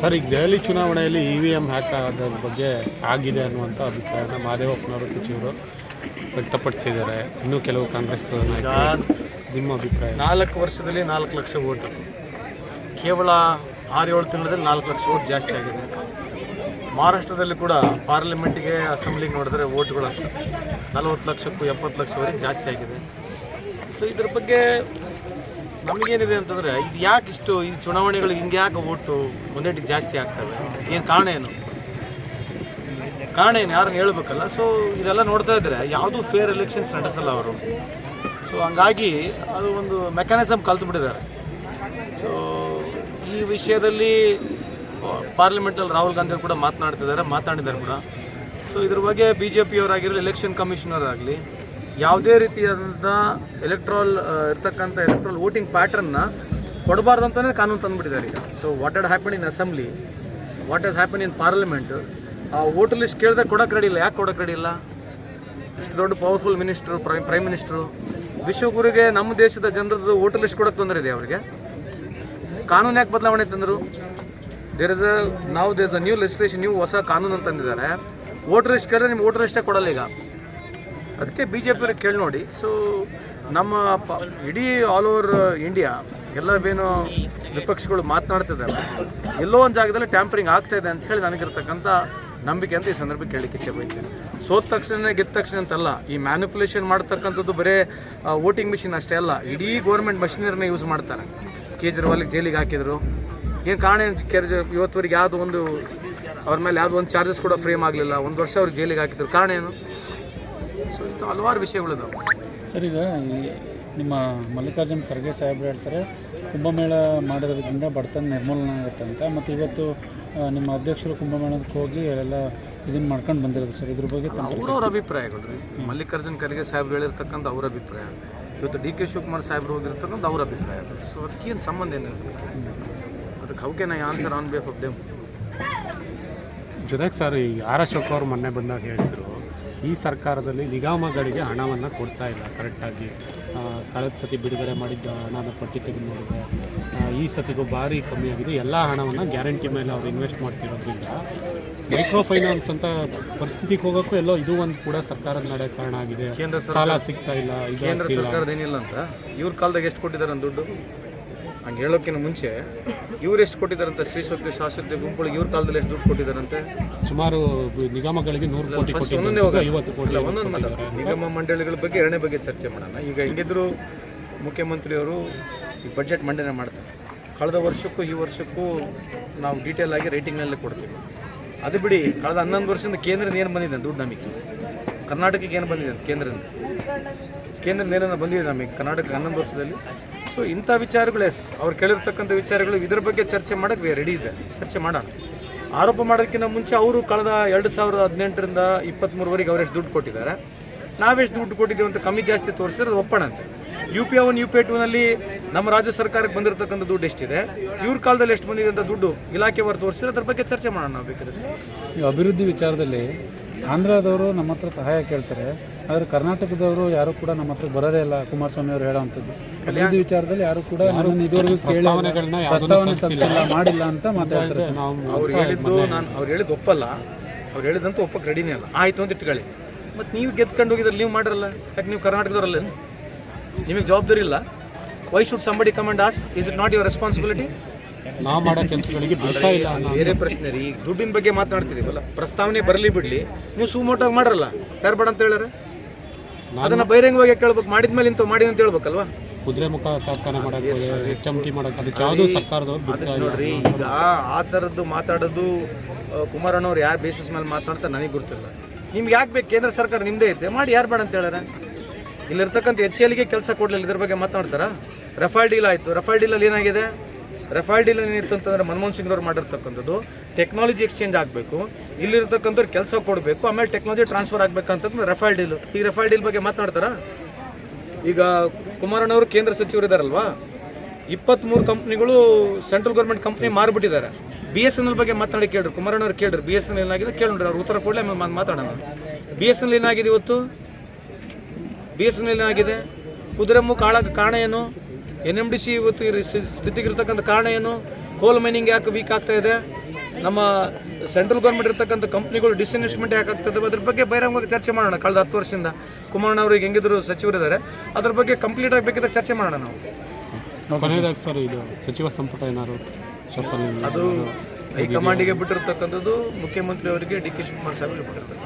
Sir, ಈಗ ದೆಹಲಿ ಚುನಾವಣೆಯಲ್ಲಿ E V M hack ಆಗೋದ್ರ ಬಗ್ಗೆ ಆಗಿದೆ ಅನ್ನುವಂಥ ಅಭಿಪ್ರಾಯನ ಮಾದೇವಪ್ಪನವರು ಸಚಿವರು ವ್ಯಕ್ತಪಡಿಸಿದ್ದಾರೆ. ಇನ್ನೂ ಕೆಲವು ಕಾಂಗ್ರೆಸ್ ನಿಮ್ಮ ಅಭಿಪ್ರಾಯ? ನಾಲ್ಕು ವರ್ಷದಲ್ಲಿ ನಾಲ್ಕು ಲಕ್ಷ ಓಟು ಕೇವಲ ಆರು ಏಳು ತಿಂಗಳಲ್ಲಿ ನಾಲ್ಕು ಲಕ್ಷ ಓಟ್ ಜಾಸ್ತಿ ಆಗಿದೆ. ಮಹಾರಾಷ್ಟ್ರದಲ್ಲಿ ಕೂಡ ಪಾರ್ಲಿಮೆಂಟಿಗೆ ಅಸೆಂಬ್ಲಿಗೆ ನೋಡಿದ್ರೆ ಓಟ್ಗಳು ನಲವತ್ತು ಲಕ್ಷಕ್ಕೂ ಎಪ್ಪತ್ತು ಲಕ್ಷವರೆಗೆ ಜಾಸ್ತಿ ಆಗಿದೆ. ಸೊ ಇದ್ರ ಬಗ್ಗೆ ನಮಗೇನಿದೆ ಅಂತಂದರೆ ಇದು ಯಾಕೆ ಇಷ್ಟು ಈ ಚುನಾವಣೆಗಳು ಹಿಂಗೆ ಯಾಕೆ ಓಟು ಒಂದೇಟಿಗೆ ಜಾಸ್ತಿ ಆಗ್ತವೆ? ಏನು ಕಾರಣ ಏನು? ಕಾರಣ ಏನು? ಯಾರನ್ನು ಹೇಳ್ಬೇಕಲ್ಲ? ಸೊ ಇದೆಲ್ಲ ನೋಡ್ತಾ ಇದ್ರೆ ಯಾವುದೂ ಫೇರ್ ಎಲೆಕ್ಷನ್ಸ್ ನಡೆಸಲ್ಲ ಅವರು. ಸೊ ಹಂಗಾಗಿ ಅದು ಒಂದು ಮೆಕ್ಯಾನಿಸಮ್ ಕಲ್ತು ಬಿಟ್ಟಿದ್ದಾರೆ. ಸೊ ಈ ವಿಷಯದಲ್ಲಿ ಪಾರ್ಲಿಮೆಂಟಲ್ಲಿ ರಾಹುಲ್ ಗಾಂಧಿ ಕೂಡ ಮಾತನಾಡ್ತಿದ್ದಾರೆ, ಮಾತಾಡಿದ್ದಾರೆ ಕೂಡ. ಸೊ ಇದ್ರ ಬಗ್ಗೆ ಬಿ ಜೆ ಪಿಯವರಾಗಿರಲಿ ಎಲೆಕ್ಷನ್ ಕಮಿಷನರ್ ಆಗಲಿ ಯಾವುದೇ ರೀತಿಯಾದಂಥ ಎಲೆಕ್ಟ್ರಾಲ್ ಇರ್ತಕ್ಕಂಥ ಎಲೆಕ್ಟ್ರಾಲ್ ವೋಟಿಂಗ್ ಪ್ಯಾಟ್ರನ್ನ ಕೊಡಬಾರ್ದು ಅಂತಲೇ ಕಾನೂನು ತಂದುಬಿಟ್ಟಿದ್ದಾರೆ ಈಗ. So what had happen in assembly what has happen in parliament ಆ ವೋಟರ್ ಲಿಸ್ಟ್ ಕೇಳಿದ್ರೆ ಕೊಡೋಕೆ ರೆಡಿ ಇಲ್ಲ. ಯಾಕೆ ಕೊಡೋಕೆ ರೆಡಿ ಇಲ್ಲ? ಇಷ್ಟು ದೊಡ್ಡ powerful minister prime prime minister ವಿಶ್ವಗುರಿಗೆ ನಮ್ಮ ದೇಶದ ಜನರದ್ದು ವೋಟರ್ ಲಿಸ್ಟ್ ಕೊಡೋಕೆ ತೊಂದರೆ ಇದೆ ಅವರಿಗೆ. ಕಾನೂನು ಯಾಕೆ ಬದಲಾವಣೆ ತಂದರು? ದೇರ್ ಇಸ್ ಅ ನಾವು there is a new legislation new ಹೊಸ ಕಾನೂನು ಅಂತಂದಿದ್ದಾರೆ ವೋಟರ್ ಲಿಸ್ಟ್ ಕೇಳಿದ್ರೆ ನಿಮ್ಗೆ ವೋಟರ್ ಲಿಸ್ಟೇ ಕೊಡಲ್ಲ ಈಗ. ಅದಕ್ಕೆ ಬಿ ಜೆ ಪಿಯವ್ರಿಗೆ ಕೇಳಿ ನೋಡಿ. ಸೊ ನಮ್ಮ ಪ, ಇಡೀ ಆಲ್ ಓವರ್ ಇಂಡಿಯಾ ಎಲ್ಲವೇನು ವಿಪಕ್ಷಗಳು ಮಾತನಾಡ್ತಿದ್ದಾರೆ. ಎಲ್ಲೋ ಒಂದು ಜಾಗದಲ್ಲಿ ಟ್ಯಾಂಪರಿಂಗ್ ಆಗ್ತಾ ಇದೆ ಅಂತ ಹೇಳಿ ನನಗಿರ್ತಕ್ಕಂಥ ನಂಬಿಕೆ ಅಂತ ಈ ಸಂದರ್ಭಕ್ಕೆ ಕೇಳಲಿಕ್ಕೆ ಇಚ್ಛೆ ಬೈತೇನೆ ಸೋತ ತಕ್ಷಣ ಗೆದ್ದ ತಕ್ಷಣ ಅಂತಲ್ಲ, ಈ ಮ್ಯಾನಿಪುಲೇಷನ್ ಮಾಡ್ತಕ್ಕಂಥದ್ದು ಬರೇ ವೋಟಿಂಗ್ ಮಿಷಿನ್ ಅಷ್ಟೇ ಅಲ್ಲ, ಇಡೀ ಗೌರ್ಮೆಂಟ್ ಮಷಿನರಿನ ಯೂಸ್ ಮಾಡ್ತಾರೆ. ಕೇಜ್ರಿವಾಲ್ಗೆ ಜೈಲಿಗೆ ಹಾಕಿದ್ರು. ಏನು ಕಾರಣ ಏನು ಇವತ್ತುವರೆಗೆ ಯಾವುದೋ ಒಂದು, ಅವ್ರ ಮೇಲೆ ಯಾವುದೋ ಒಂದು ಚಾರ್ಜಸ್ ಕೂಡ ಫ್ರೇಮ್ ಆಗಲಿಲ್ಲ. ಒಂದು ವರ್ಷ ಅವ್ರಿಗೆ ಜೈಲಿಗೆ ಹಾಕಿದ್ರು. ಕಾರಣ ಏನು? ಸೊ ಇಂಥ ಹಲವಾರು ವಿಷಯಗಳಿದಾವೆ ಸರ್ ಈಗ ಈ ನಿಮ್ಮ ಮಲ್ಲಿಕಾರ್ಜುನ್ ಖರ್ಗೆ ಸಾಹೇಬ್ರು ಹೇಳ್ತಾರೆ ಕುಂಭಮೇಳ ಮಾಡಿರೋದ್ರಿಂದ ಬಡತನ ನಿರ್ಮೂಲನೆ ಆಗುತ್ತೆ ಅಂತ. ಮತ್ತು ಇವತ್ತು ನಿಮ್ಮ ಅಧ್ಯಕ್ಷರು ಕುಂಭಮೇಳಕ್ಕೆ ಹೋಗಿ ಎಲ್ಲ ಇದನ್ನು ಮಾಡ್ಕೊಂಡು ಬಂದಿರೋದು ಸರ್. ಇದ್ರ ಬಗ್ಗೆ ತಮ್ಮ ಅವ್ರವ್ರ ಅಭಿಪ್ರಾಯಗಳು ರೀ ಮಲ್ಲಿಕಾರ್ಜುನ್ ಖರ್ಗೆ ಸಾಹೇಬ್ರು ಹೇಳಿರ್ತಕ್ಕಂಥ ಅವ್ರ ಅಭಿಪ್ರಾಯ. ಇವತ್ತು ಡಿ ಕೆ ಶಿವಕುಮಾರ್ ಸಾಹೇಬ್ರು ಹೋಗಿರ್ತಕ್ಕಂಥ ಅವ್ರ ಅಭಿಪ್ರಾಯ. ಸೊ ಅದಕ್ಕೇನು ಸಂಬಂಧ ಏನಿರ್ತದೆ ಅದಕ್ಕೆ how can I answer on behalf of them ಜೊತೆಗೆ ಸರ್ ಈ ಆರ್ ಅಶೋಕ್ ಅವರು ಮೊನ್ನೆ ಬಂದಾಗ ಹೇಳಿದರು ಈ ಸರ್ಕಾರದಲ್ಲಿ ನಿಗಮಗಳಿಗೆ ಹಣವನ್ನು ಕೊಡ್ತಾ ಇಲ್ಲ. ಕರೆಕ್ಟಾಗಿ ಕಳೆದ ಸತಿ ಬಿಡುಗಡೆ ಮಾಡಿದ್ದ ಹಣದ ಪಟ್ಟಿ ತೆಗೆದು ನೋಡಿದೆ ಈ ಸತಿಗೂ ಭಾರಿ ಕಮ್ಮಿ ಆಗಿದೆ. ಎಲ್ಲ ಹಣವನ್ನು ಗ್ಯಾರಂಟಿ ಮೇಲೆ ಅವರು ಇನ್ವೆಸ್ಟ್ ಮಾಡ್ತಿರೋದ್ರಿಂದ ಮೈಕ್ರೋ ಫೈನಾನ್ಸ್ ಅಂತ ಪರಿಸ್ಥಿತಿಗೆ ಹೋಗೋಕ್ಕೂ ಎಲ್ಲೋ ಇದು ಒಂದು ಕೂಡ ಸರ್ಕಾರದ ನಡೆ ಕಾರಣ ಆಗಿದೆ. ಸಾಲ ಸಿಗ್ತಾ ಇಲ್ಲ ಕೇಂದ್ರ. ಸರ್ಕಾರದ ಏನಿಲ್ಲ ಅಂತ ಇವ್ರ ಕಾಲದಾಗ ಎಷ್ಟು ಕೊಟ್ಟಿದ್ದಾರೆ ದುಡ್ಡು? ಹಂಗೆ ಹೇಳೋಕ್ಕಿಂತ ಮುಂಚೆ ಇವ್ರು ಎಷ್ಟು ಕೊಟ್ಟಿದ್ದಾರಂತೆ? ಶ್ರೀ ಶಕ್ತಿ ಶಾಶ್ವತ ಗುಂಪುಗಳಿಗೆ ಇವ್ರ ಕಾಲದಲ್ಲಿ ಎಷ್ಟು ದುಡ್ಡು ಕೊಟ್ಟಿದ್ದಾರಂತೆ? ಸುಮಾರು ನಿಗಮಗಳಿಗೆ ನೂರು ಕೋಟಿ ಫಸ್ಟ್ ಒಂದೊಂದೇ. ಕೋಟಿ ಒಂದೊಂದು ಮಾತಾಡ ನಿಗಮ ಮಂಡಳಿಗಳ ಬಗ್ಗೆ ಎರಡನೇ ಬಗ್ಗೆ ಚರ್ಚೆ ಮಾಡೋಣ. ಈಗ ಹೆಂಗಿದ್ರು ಮುಖ್ಯಮಂತ್ರಿಯವರು ಈ ಬಜೆಟ್ ಮಂಡನೆ ಮಾಡ್ತಾರೆ. ಕಳೆದ ವರ್ಷಕ್ಕೂ ಈ ವರ್ಷಕ್ಕೂ ನಾವು ಡೀಟೇಲ್ ಆಗಿ ರೇಟಿಂಗ್ನಲ್ಲೇ ಕೊಡ್ತೀವಿ. ಅದು ಬಿಡಿ ಕಳೆದ ಹನ್ನೊಂದು ವರ್ಷದಿಂದ ಕೇಂದ್ರದಿಂದ ಏನು ಬಂದಿದೆ ದುಡ್ಡು ನಮಗೆ? ಕರ್ನಾಟಕಕ್ಕೆ ಏನು ಬಂದಿದೆ ಅಂತ ಕೇಂದ್ರದಿಂದ? ಕೇಂದ್ರ ನೇರನ ಬಂದಿದೆ ನಮಗೆ? ಕರ್ನಾಟಕ ಹನ್ನೊಂದು ವರ್ಷದಲ್ಲಿ? ಸೊ ಇಂಥ ವಿಚಾರಗಳು ಎಸ್ ಅವ್ರು ಕೇಳಿರ್ತಕ್ಕಂಥ ವಿಚಾರಗಳು ಇದ್ರ ಬಗ್ಗೆ ಚರ್ಚೆ ಮಾಡೋಕ್ಕೆ ರೆಡಿ ಇದೆ. ಚರ್ಚೆ ಮಾಡೋಣ. ಆರೋಪ ಮಾಡೋದಕ್ಕಿಂತ ಮುಂಚೆ ಅವರು ಕಳೆದ ಎರಡು ಸಾವಿರದ ಹದಿನೆಂಟರಿಂದ ಇಪ್ಪತ್ತ್ಮೂರುವರೆಗೆ ಅವರೆಷ್ಟು ದುಡ್ಡು ಕೊಟ್ಟಿದ್ದಾರೆ. ನಾವೆಷ್ಟು ದುಡ್ಡು ಕೊಟ್ಟಿದ್ದೀವಿ ಅಂತ ಕಮ್ಮಿ ಜಾಸ್ತಿ ತೋರಿಸಿದ್ರೆ ಅದು ಒಪ್ಪಣ ಅಂತ. U P one U P ಟೂನಲ್ಲಿ ನಮ್ಮ ರಾಜ್ಯ ಸರ್ಕಾರಕ್ಕೆ ಬಂದಿರತಕ್ಕಂಥ ದುಡ್ಡು ಎಷ್ಟಿದೆ? ಇವ್ರ ಕಾಲದಲ್ಲಿ ಎಷ್ಟು ಬಂದಿದೆ ಅಂತ ದುಡ್ಡು ಇಲಾಖೆವರು ತೋರಿಸಿದ್ರೆ ಅದ್ರ ಬಗ್ಗೆ ಚರ್ಚೆ ಮಾಡೋಣ ನಾವು ಬೇಕಾದ್ರೆ. ಈ ಅಭಿವೃದ್ಧಿ ವಿಚಾರದಲ್ಲಿ ಆಂಧ್ರದವರು ನಮ್ಮ ಹತ್ರ ಸಹಾಯ ಕೇಳ್ತಾರೆ ಆದರೆ ಕರ್ನಾಟಕದವರು ಯಾರು ಕೂಡ ನಮ್ಮ ಹತ್ರ ಬರೋದೇ ಇಲ್ಲ. ಕುಮಾರಸ್ವಾಮಿ ಅವರು ಹೇಳೋವಂಥದ್ದು. ಅಭಿವೃದ್ಧಿ ವಿಚಾರದಲ್ಲಿ ಯಾರು ಕೂಡ ಇದುವರೆಗೂ ಪ್ರಸ್ತಾವನೆ ತಪ್ಪಿಲ್ಲ ಮಾಡಿಲ್ಲ ಅಂತ ಮಾತಾಡ್ತಾರೆ ಅವ್ರು ಹೇಳಿದ್ದು ನಾನು ಅವ್ರು ಹೇಳಿದ್ದು ಒಪ್ಪಲ್ಲ. ಅವ್ರು ಹೇಳಿದಂತೂ ಒಪ್ಪಕ್ಕೆ ರೆಡಿನೇ ಅಲ್ಲ ಆಯಿತು ಅಂತ ಇಟ್ಕೊಳ್ಳಿ. ಮತ್ತು ನೀವು ಗೆದ್ಕೊಂಡು ಹೋಗಿದ್ರೆ ನೀವು ಮಾಡಿರಲ್ಲ? ಯಾಕೆ ನೀವು ಕರ್ನಾಟಕದವರಲ್ಲ ನಿಮಗೆ ಜವಾಬ್ದಾರಿ ಇಲ್ಲ. Why should somebody command us is it not your responsibility ನಾವು ಮಾಡೋ ಕೆಲಸಗಳಿಗೆ ಬೇರೆ ಪ್ರಶ್ನೆ ರೀ. ಈಗ ದುಡ್ಡಿನ ಬಗ್ಗೆ ಮಾತನಾಡ್ತಿದ್ದೀವಲ್ಲ ಪ್ರಸ್ತಾವನೆ ಬರಲಿ ಬಿಡಲಿ. ನೀವು ಸುಮೋಟಾಗಿ ಮಾಡ್ರಲ್ಲ. ಬೇಡ ಅಂತ ಹೇಳ್ಯಾರ? ಅದನ್ನ ಬಹಿರಂಗವಾಗಿ ಕೇಳ್ಬೇಕು ಮಾಡಿದ್ಮೇಲೆ ಇಂಥ ಮಾಡಿ ಅಂತ ಹೇಳ್ಬೇಕಲ್ವಾ? ಕುದುರೆ ಮುಖ ಕಾರ್ಖಾನೆ ಮಾಡಕ್ಕೆ ಅದಕ್ಕೆ ಯಾವುದೂ ಸರ್ಕಾರದವ್ರು ನೋಡ್ರಿ ಈಗ ಆ ಥರದ್ದು ಮಾತಾಡೋದು ಕುಮಾರಣ್ಣವ್ರು ಯಾರು ಬೇಸಿಸ್ ಮೇಲೆ ಮಾತಾಡ್ತಾರೆ ನನಗೆ ಗೊತ್ತಿಲ್ಲ. ನಿಮ್ಗೆ ಯಾಕೆ ಬೇಕು? ಕೇಂದ್ರ ಸರ್ಕಾರ ನಿಮ್ಮದೇ ಐತೆ. ಮಾಡಿ ಯಾರು ಬೇಡ ಅಂತ ಹೇಳ್ಯಾರ? ಇಲ್ಲಿರ್ತಕ್ಕಂಥ ಎಚ್ ಎಲ್ಗೆ ಕೆಲಸ ಕೊಡಲಿಲ್ಲ, ಇದ್ರ ಬಗ್ಗೆ ಮಾತನಾಡ್ತಾರಾ? ರಫಾಲ್ ಡೀಲ್ ಆಯಿತು. ರಫಾಲ್ ಡೀಲಲ್ಲಿ ಏನಾಗಿದೆ? ರಫಾಲ್ ಡೀಲ್ ಏನಿತ್ತು ಅಂತಂದ್ರೆ ಮನಮೋಹನ್ ಸಿಂಗ್ ಅವ್ರು ಮಾಡಿರ್ತಕ್ಕಂಥದ್ದು, ಟೆಕ್ನಾಲಜಿ ಎಕ್ಸ್ಚೇಂಜ್ ಆಗಬೇಕು. ಇಲ್ಲಿರ್ತಕ್ಕಂಥವ್ರು ಕೆಲಸ ಕೊಡಬೇಕು, ಆಮೇಲೆ ಟೆಕ್ನಾಲಜಿ ಟ್ರಾನ್ಸ್ಫರ್ ಆಗಬೇಕಂತಂದ್ರೆ ರಫಾಲ್ ಡೀಲ್. ಈ ರಫಾಲ್ ಡೀಲ್ ಬಗ್ಗೆ ಮಾತನಾಡ್ತಾರಾ? ಈಗ ಕುಮಾರಣ್ಣವರು ಕೇಂದ್ರ ಸಚಿವರಿದ್ದಾರಲ್ವಾ ಇಪ್ಪತ್ತ್ಮೂರು ಕಂಪ್ನಿಗಳು ಸೆಂಟ್ರಲ್ ಗೌರ್ಮೆಂಟ್ ಕಂಪ್ನಿ ಮಾರ್ಬಿಟ್ಟಿದ್ದಾರೆ. ಬಿ ಎಸ್ ಎನ್ ಎಲ್ ಬಗ್ಗೆ ಮಾತನಾಡಿ ಕುಮಾರಣ್ಣ ಕುಮಾರಣ್ಣವ್ರು ಕೇಳಿದ್ರು ಬಿ ಎಸ್ ಎನ್ ಏನಾಗಿದೆ ಕೇಳಿದ್ರು ಅವ್ರು ಉತ್ತರ ಕೊಡಲೇ ಮಾತಾಡೋಣ. ಬಿ ಎಸ್ ಎನ್ ಏನಾಗಿದೆ ಇವತ್ತು? ಬಿ ಎಸ್ ಎನ್ ಎಲ್ ಏನಾಗಿದೆ? ಕುದುರೆಮು ಕಾಳಕ್ಕೆ ಕಾರಣ ಏನು? ಎನ್ ಎಂ ಡಿ ಸಿ ಇವತ್ತು ಸ್ಥಿತಿಗೆ ಇರ್ತಕ್ಕಂಥ ಕಾರಣ ಏನು? ಕೋಲ್ ಮೈನಿಂಗ್ ಯಾಕೆ ವೀಕ್ ಆಗ್ತಾ ಇದೆ? ನಮ್ಮ ಸೆಂಟ್ರಲ್ ಗೌರ್ಮೆಂಟ್ ಇರ್ತಕ್ಕಂಥ ಕಂಪ್ನಿಗಳು ಡಿಸ್ಇನ್ವೆಸ್ಟ್ಮೆಂಟ್ ಯಾಕೆ ಆಗ್ತದೆ ಅದ್ರ ಬಗ್ಗೆ ಬಹಿರಂಗವಾಗಿ ಚರ್ಚೆ ಮಾಡೋಣ. ಕಳೆದ ಹತ್ತು ವರ್ಷದಿಂದ ಕುಮಾರಣ್ಣ ಅವ್ರಿಗೆ ಹೆಂಗಿದ್ರು ಸಚಿವರಿದ್ದಾರೆ. ಅದ್ರ ಬಗ್ಗೆ ಕಂಪ್ಲೀಟ್ ಆಗಬೇಕಿದ್ರೆ ಚರ್ಚೆ ಮಾಡೋಣ ನಾವು. ಕೊನೆಯದಾಗಿ ಸರ್ ಇದು ಸಚಿವ ಸಂಪುಟ ಏನಾದ್ರು ಅದು ಹೈಕಮಾಂಡಿಗೆ ಬಿಟ್ಟಿರ್ತಕ್ಕಂಥದ್ದು ಮುಖ್ಯಮಂತ್ರಿ ಅವರಿಗೆ ಡಿ ಕೆ ಶಿವಕುಮಾರ್ ಸಾಹೇಬ್ ಬಿಟ್ಟಿರ್ತಾರೆ